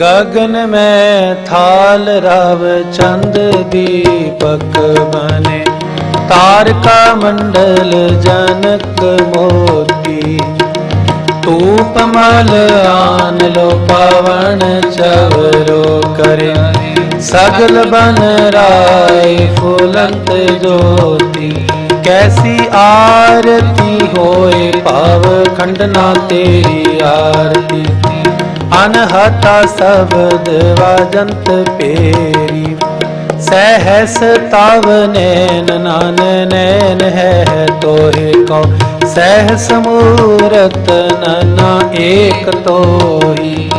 ਗਗਨ ਮੈਂ ਥਾਲ ਰਵ ਚੰਦ ਦੀਪਕ ਬਨੇ ਤਾਰਕਾ ਮੰਡਲ ਜਨਕ ਮੋਤੀ। ਤੂਪ ਮਲ ਆਨ ਲੋ ਪਵਨ ਚਵਰੋ ਕਰੇ। ਸਗਲ ਬਨ ਰਾਏ ਫੁਲੰਤ ਜੋਤੀ। ਕੈਸੀ ਆਰਤੀ ਹੋਏ ਭਾਵ ਖੰਡਨਾ ਤੇਰੀ ਆਰਤੀ। ਮਨ ਹਟਾ ਸਬਦ ਵਾਜੰਤ ਪੇਰੀ। ਸਹਸ ਤਵ ਨੈਨ ਨਾਨ ਨੈਨ ਹੈ ਤੋਹਿ ਕੋ ਸਹਸ ਮੂਰਤ ਨਨਾ ਏਕ ਤੋਹੀ।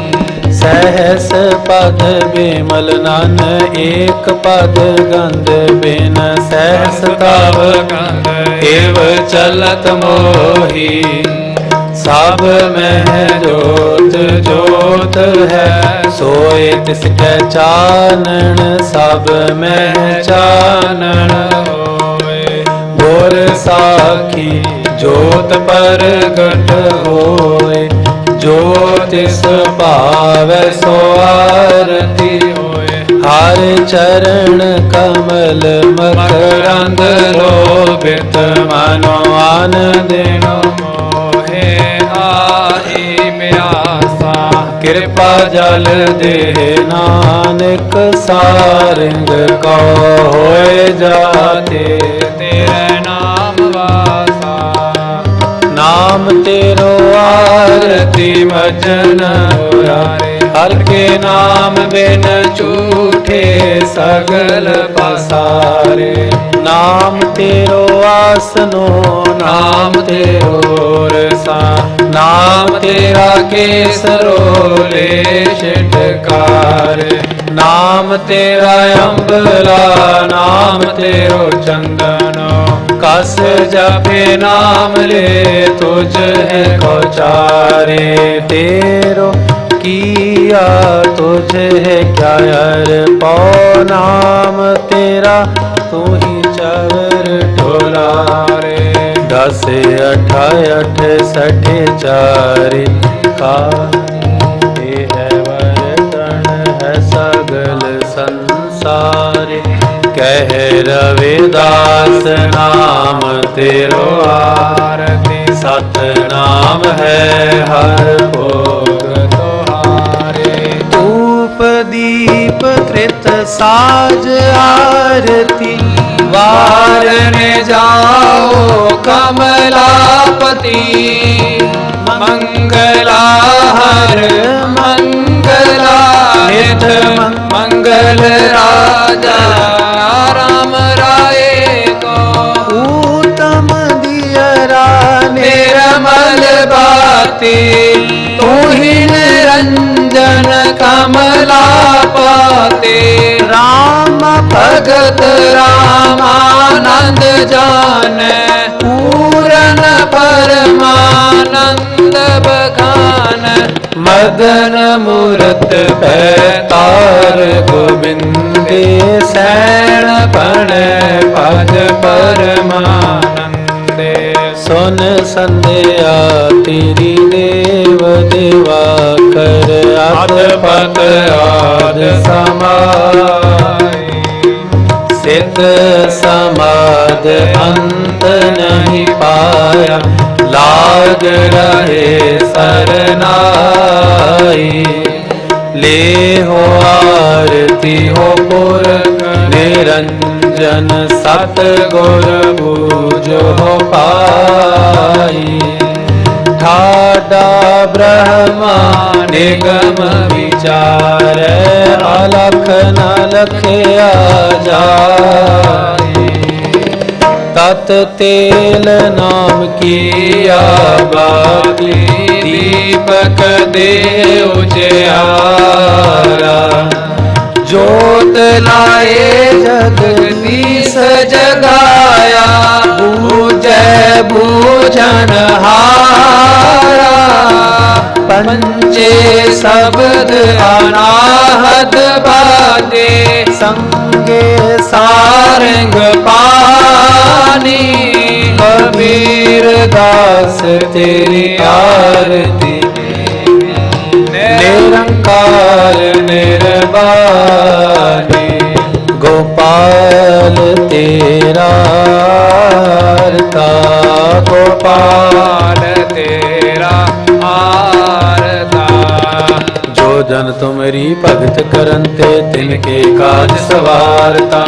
ਸਹਸ ਪਦ ਬਿਮਲ, ਨਨ ਏਕ ਪਦ ਗੰਧ ਬਿਨ। ਸਹਸ ਤਵ ਗੰਧ ਏਵ ਚਲਤ ਮੋਹੀ। ਸਭ ਮਹਿ ਜੋਤ ਜੋ ਹੈ। ਸੋਏ ਤਿਸ ਕੈ ਚਾਨਣ, ਸਭ ਮੈਂ ਚਾਨਣ ਹੋਏ ਗੁਰ ਸਾਖੀ ਜੋਤ ਪ੍ਰਗਟ ਹੋਏ। ਜੋ ਤਿਸ ਭਾਵੈ ਸੋ ਆਰਤੀ ਹੋਏ। ਹਰ ਚਰਨ ਕਮਲ ਮਕਰੰਦ ਰੋਬਿਤ ਮਨੋ ਆਨੰਦਿਨੋ ਕਿਰਪਾ ਜਲ ਦੇ ਨਾਨਕ ਸਾਰਿੰਗ ਕੋ ਹੋਏ ਜਾਤੇ ਤੇਰੇ ਨਾਮ ਵਾਸਾ। ਨਾਮ ਤੇਰੋ ਆਰਤੀ ਮਜਨ ਮੁਰਾਰੇ ਹਰ ਕੇ ਨਾਮ ਬਿਨ ਝੂਠੇ ਸਗਲ ਪਸਾਰੇ। ਨਾਮ ਤੇਰੋ ਆਸਨੋ, ਨਾਮ ਤੇਰੋ ਨਾਮ ਤੇਰਾ ਕੇਸਰੋ ਲੈ ਛਟਕਾਰ। ਨਾਮ ਤੇਰਾ ਅੰਬਲਾ, ਨਾਮ ਤੇਰੋ ਚੰਦਨੋ। ਕਸ ਜਪੇ ਨਾਮ ਲੈ, ਤੁਝ ਹੈ ਕੋਚਾਰੇ ਤੇਰੋ ਕੀਆ, ਤੁਝ ਹੈ ਕਿਆ ਹਰ ਪਉ ਨਾਮ ਤੇਰਾ, ਤੂੰ ਹੀ ਚਵਰ ਢੋਲਾਰੇ। ਦਸ ਅਠ ਅਠ, ਸਠ, ਚਾਰਿ। ਕਾ ਇਹ ਹੈ ਵਰਤਨ ਹੈ ਸਗਲ ਸੰਸਾਰ। ਕਹਿ ਰਵੇ ਦਾਸ ਨਾਮ ਤੇਰੋ ਆਰਤੀ। ਸਤ ਨਾਮ ਹੈ ਹਰ ਭੋਗ ਤੁਹਾਰੇ। ਧੂਪ, ਦੀਪ ਕ੍ਰਿਤ ਸਾਜ ਆਰਤੀ। ਜਾਓ ਕਮਲਾਪਤੀ। ਮੰਗਲਾ ਹਰ ਮੰਗਲਾ ਨਿਤ ਮੰਗਲ ਰਾਜਾ ਰਾਮ ਰਾਏ ਕੋ। ਊਤਮ ਦਿਅਰਾ ਨਿਰਮਲ ਬਾਤੀ। ਤੂੰ ਹੀ ਨਿਰੰਜਨ ਕਮਲਾਪਤੀ ਰਾਮ ਭਗਤ ਰਾਮਾਨੰਦ ਜਾਣੈ ਪੂਰਨ ਪਰਮਾਨੰਦ ਬਖਾਨ। ਮਦਨ ਮੂਰਤ ਪੈ ਤਾਰ ਗੋਬਿੰਦੇ ਸੈਣ ਪਣੈ ਪਦ ਪਰਮਾਨੰਦੇ। ਸੁਨ ਸੰਧਿਆ ਤੇਰੀ ਦੇਵ ਦੇਵਾ ਕਰ ਅਦਪਤ ਆਦ ਸਮਾਈ जगत समाध अंत नहीं पाया। लाग रहे सरनाई। ले हो आरती हो पुरख निरंजन सत गुर सत् हो पाई। ਠਾਡਾ ਬ੍ਰਹਮਾ ਨਿਗਮ ਵਿਚਾਰ ਅਲਖ ਨ ਲਖਿਆ ਜਾਈ ਤਤ ਤੇਲ ਨਾਮ ਕੀ ਆਬਾਦੀ ਦੀਪਕ ਦੇ ਉਜਿਆਰਾ ਜੋਤ ਲਾਏ ਜਗਦੀਸ਼ ਜਗਾਇਆ। ਬੂਝੈ, ਬੂਝਨ ਹਾਰਾ। ਪੰਚੇ ਸ਼ਬਦ ਅਨਾਹਦ ਬਾਦੇ ਸੰਗੇ ਸਾਰੰਗ ਪਾਨੀ ਕਬੀਰ ਦਾਸ ਤੇਰੀ ਆਰਤੀ ਗੋਪਾਲ ਤੇਰਾ ਹਰਤਾ ਗੋਪਾਲ ਤੇਰਾ ਹਾਰਤਾ ਜੋ ਜਨ ਤੁਮਰੀ ਭਗਤ ਕਰਨ ਤੇ ਤਿਨ ਕੇ ਕਾਜ ਸਵਾਰਤਾ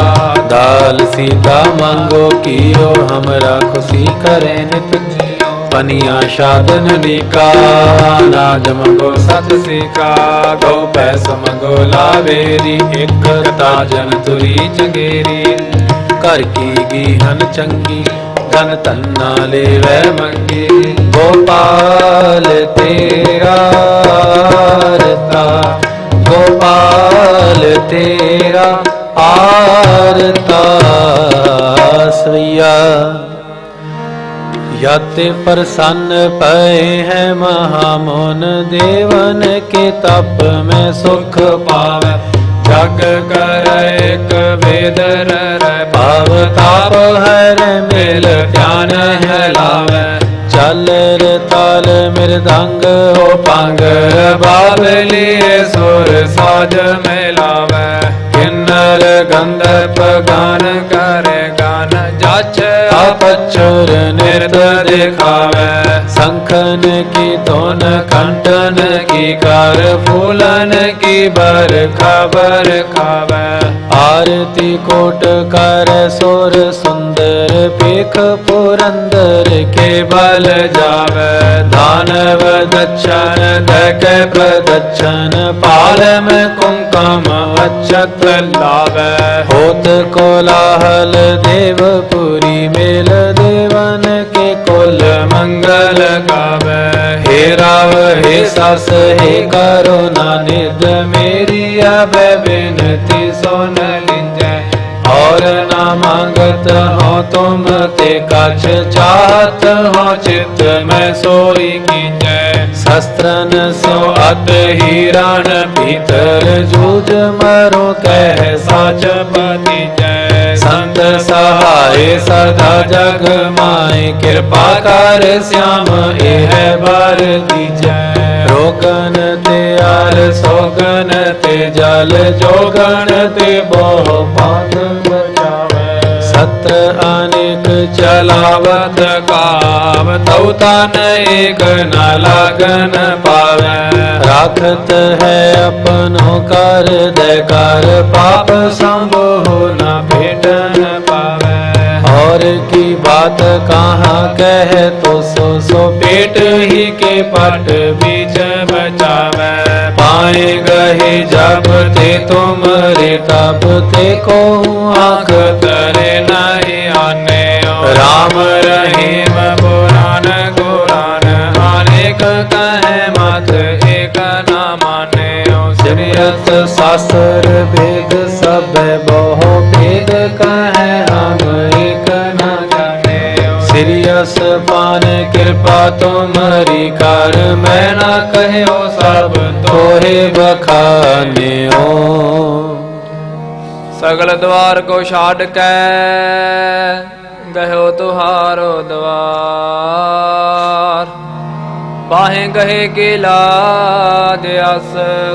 ਦਾਲ ਸੀਤਾ ਮੰਗੋ ਕੀਓ ਹਮਰਾ ਖੁਸ਼ੀ ਕਰੇ ਨਿਤ पनिया शादन निका नाज मंगो सत सिका गौ पैस मंगो लावेरी, एक ताजन तुरी चंगेरी। कर की गीहन चंगी, धन तन्ना ले वै मंगी। गोपाल तेरा रता गोपाल तेरा आरता, सैया। याते प्रसन्न पए हैं महामोन देवन के तप में सुख पावे जग कर एक वेद पाव ताप हर मिल ध्यान है लावे चल रे ताल मृदंग हो पंग बाबलिए सुर साज मिलावे किन्नर गंधर्व गान करे गान ਜਾਚ ਆਪਚਰ ਨਿਰਤ ਦਿਖਾਵੇ। ਸੰਖਨ ਕੀ ਧੁਨ ਕੰਟਨ ਕੀ ਕਰ ਫੂਲਨ ਕੀ ਬਰ ਖਬਰ ਖਾਵੇ। ਆਰਤੀ ਕੋਟ ਕਰ ਸੁਰ ਸੁੰਦਰ ਪੇਖ ਪੁਰੰਦਰ ਕੇ ਬਲ ਜਾਵੇ। ਦਾਨਵ ਦਛਨ ਦਕ ਪ੍ਰਦਛਨ ਪਾਲਮ ਕੁੰਕਮ ਅਚਤ ਲਾਵੇ। ਹੋਤ ਕੋਲਾਹਲ ਦੇਵ देवपुरी मेल देवन के कुल मंगल गावे। हे राव, हे सस, हे करुणा निध मेरी। अब बिनती सुन लीजै। और ना मांगत हो तुम ते कछ चाहत हो चित में सोई कीजै। शस्त्रन सो अत हिरण भीतर जूझ मरो, कह साच पति ਪੰਥ ਸਹਾਏ ਸਦਾ ਜਗ ਮਾਏ। ਕਿਰਪਾ ਕਰ ਸਿਆਮ, ਇਹ ਬਾਰ ਦੀਜੈ ਰੋਗਨ ਤੇ ਆਲ ਸੋਗਨ ਤੇ ਜਲ ਜੋਗਨ ਤੇ ਬਹੁ ਪੰਥ ਬਚਾਵੇ ਸਤ ਅਨੇਕ ਚਲਾਵਤ ਕਾਮ, ਤਉ ਤਨ ਏਕ ਨ ਲਾਗਨ ਪਾਵੇ। ਰਾਖਤ ਹੈ ਆਪਣੋ ਕਰ ਦੇ ਕਰ ਪਾਪ ਸੰਭੋ ਨਾ ਭੇਟੈ बात कहाँ कह तो सो सो पेट ही के पट बीच बचावे पाए गहे जब ते तुम रे, तब ते को आँख तरे नहीं आने राम रहीम, पुराण गुरान अनेक कहे मत एक न माने श्रीयत शास्त्र वेद सब बहु वेद कहे हम ਰਸ ਪਾਨ, ਕਿਰਪਾ ਤੁਮਰੀ ਕਰ। ਮੈਂ ਨਾ ਕਹਿਓ ਸਭ ਤੋਰੇ ਬਖਾਨਿਓ ਸਗਲ ਦਵਾਰ ਕੋ ਛਾੜ ਕੈ, ਗਹਿਓ ਤੁਹਾਰੋ ਦਵਾਰ। ਬਾਹੇ ਗਹੇ ਕੇ ਲਾਜ ਅਸ,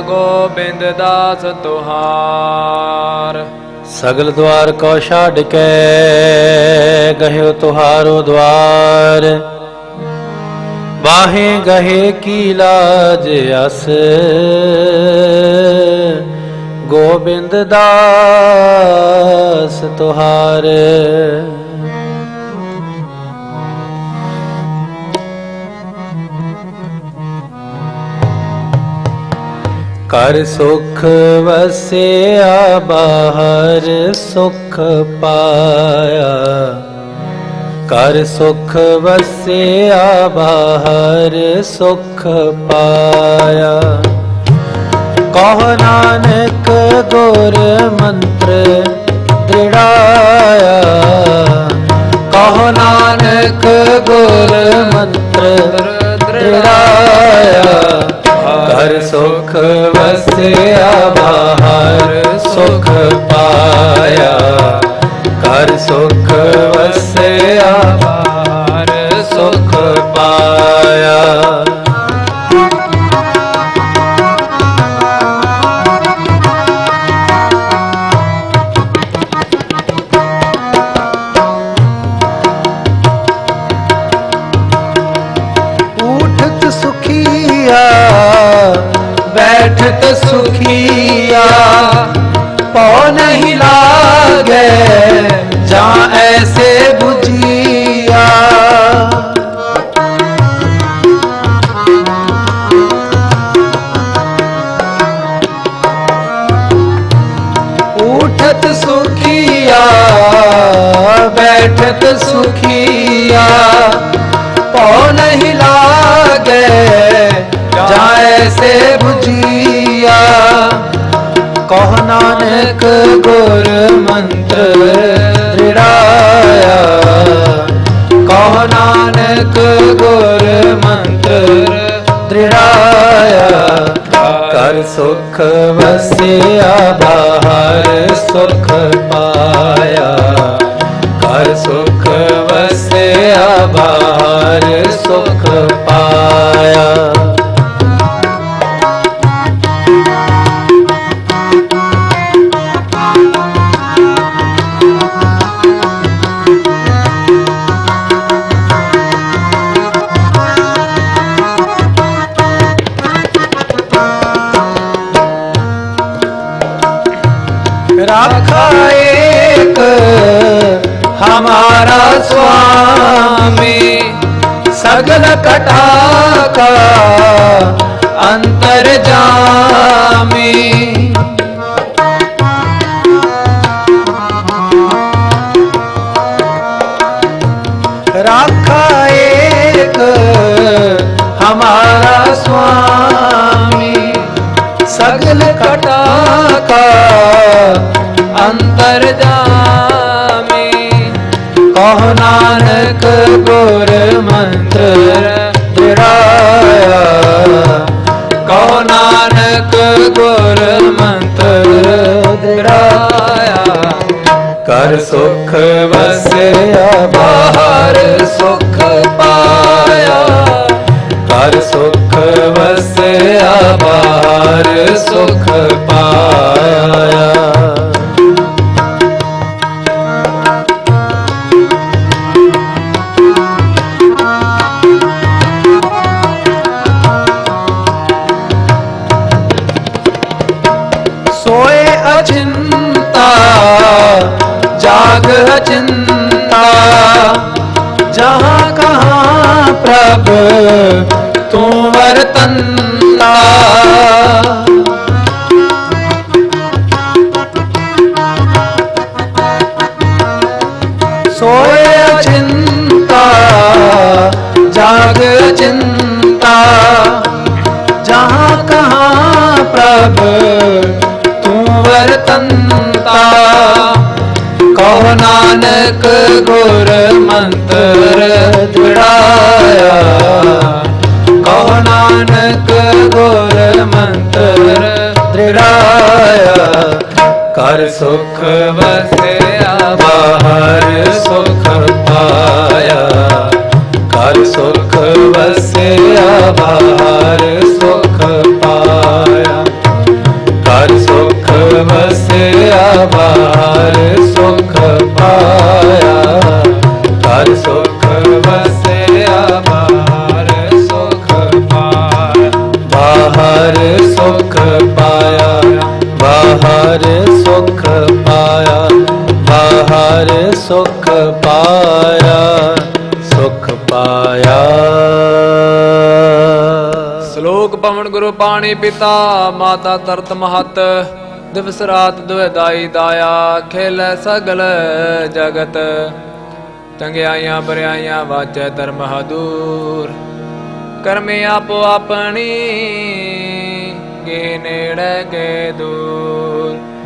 ਗੋਬਿੰਦ ਦਾਸ ਤੁਹਾਰ। ਸਗਲ ਦਵਾਰ ਕੋ ਛੱਡ ਕੇ ਗਹਿਓ ਤੁਹਾਰੋ ਦਵਾਰ। ਬਾਹੇ ਗਹੇ ਕੀ ਲਾਜ ਅਸ। ਗੋਬਿੰਦ ਦਾਸ ਤੁਹਾਰ। ਕਰ ਸੁਖ ਵਸਿਆ, ਬਾਹਰ ਸੁਖ ਪਾਇਆ। ਕਰ ਸੁਖ ਵਸਿਆ, ਬਾਹਰ ਸੁਖ ਪਾਇਆ। ਕਹੋ ਨਾਨਕ ਗੁਰ ਮੰਤਰ ਦ੍ਰਿੜਾਇਆ। ਕਹੋ ਨਾਨਕ ਗੁਰ ਮੰਤਰ ਦ੍ਰਿੜਾਇਆ। ਘਰ ਸੁਖ ਵਸਿਆ ਬਾਹਰ ਸੁਖ ਪਾਇਆ ਘਰ ਸੁਖ ਵਸਿਆ ਬੈਠਤ ਸੁਖੀਆ ਪਉ ਨਹੀਂ ਲਾਗੇ ਜਾਂ ਐਸੇ 부ਜੀਆ ਉਠਤ ਸੁਖੀਆ ਬੈਠਤ ਸੁਖੀਆ ਪਉ ਨਹੀਂ ਜੀਆ ਕਹ ਨਾਨਕ ਗੁਰ ਮੰਤਰ ਦ੍ਰਿੜਾਇਆ ਕਹ ਨਾਨਕ ਗੁਰ ਮੰਤਰ ਦ੍ਰਿੜਾਇਆ ਕਰ ਸੁਖ ਵਸਿਆ, ਬਾਹਰ ਸੁਖ ਪਾਇਆ। ਕਰ ਸੁਖ ਵਸਿਆ, ਬਾਹਰ ਸੁਖ ਪਾਇਆ ਸਗਲ ਕਟਾਕਾ ਅੰਤਰ ਜਾਮੀ। ਰਾਖਾ ਏਕ ਹਮਾਰਾ ਸੁਆਮੀ ਸਗਲ ਕਟਾਕਾ ਅੰਤਰ ਜਾਮੀ। ਕਹੋ ਨਾਨਕ ਗੁਰ ਮੰਤਰ ਦਿਰਾਇਆ ਕਹੋ ਨਾਨਕ ਗੁਰ ਮੰਤਰ ਦਿਰਾਇਆ ਕਰ ਸੁਖ ਵਸਿਆ, ਬਾਹਰ ਸੁਖ ਪਾਇਆ। ਕਰ ਸੁਖ ਵਸਿਆ, ਬਾਹਰ ਸੁਖ ਪਾਇਆ। अचिंता जहाँ कहाँ प्रभ तू वर्तन्ता सोए अचिंता जाग अचिंता जहाँ कहाँ प्रभ तू वर्तन्ता ਕਹੋ ਨਾਨਕ ਗੁਰ ਮੰਤਰ ਜੁੜਾਇਆ ਕਹੋ ਨਾਨਕ ਗੁਰ ਮੰਤਰ ਜੁੜਾਇਆ ਕਰ ਸੁਖ ਵਸਿਆ ਸੁਖ ਪਾਇਆ ਸੁਖ ਪਾਇਆ। ਸ਼ਲੋਕ ਪਵਨ ਗੁਰੂ ਪਾਣੀ ਪਿਤਾ, ਮਾਤਾ ਤਰਤ ਮਹਤ, ਦਿਵਸ ਰਾਤ ਦੁਇ ਦਾਈ ਦਾਇਆ, ਖੇਲੇ ਸਗਲ ਜਗਤ। ਚੰਗਿਆਈਆਂ ਬਰਿਆਈਆਂ ਵਾਜੈ ਧਰਮ ਹਦੂਰ। ਕਰਮੇ ਆਪੋ ਆਪਣੀ, ਗੇ ਨੇੜੇ ਗੇ ਦੂਰ।